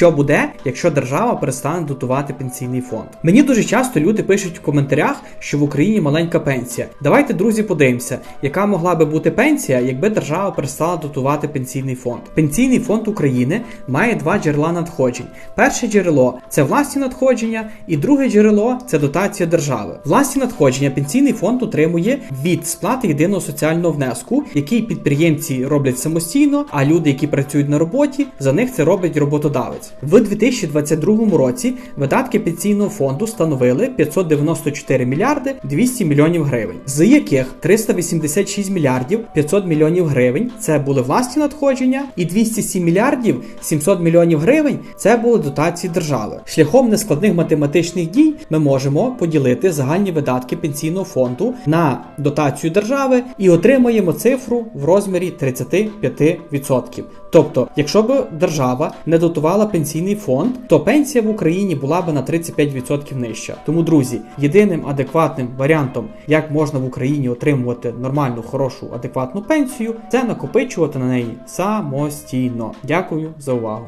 Що буде, якщо держава перестане дотувати пенсійний фонд? Мені дуже часто люди пишуть в коментарях, що в Україні маленька пенсія. Давайте, друзі, подивимося, яка могла би бути пенсія, якби держава перестала дотувати пенсійний фонд. Пенсійний фонд України має два джерела надходжень. Перше джерело це власні надходження, і друге джерело це дотація держави. Власні надходження пенсійний фонд отримує від сплати єдиного соціального внеску, який підприємці роблять самостійно, а люди, які працюють на роботі, за них це робить роботодавець. В 2022 році видатки пенсійного фонду становили 594 мільярди 200 мільйонів гривень, з яких 386 мільярдів 500 мільйонів гривень це були власні надходження, і 207 мільярдів 700 мільйонів гривень це були дотації держави. Шляхом нескладних математичних дій ми можемо поділити загальні видатки пенсійного фонду на дотацію держави і отримаємо цифру в розмірі 35%. Тобто, якщо б держава не дотувала пенсійний фонд, то пенсія в Україні була би на 35% нижча. Тому, друзі, єдиним адекватним варіантом, як можна в Україні отримувати нормальну, хорошу, адекватну пенсію, це накопичувати на неї самостійно. Дякую за увагу.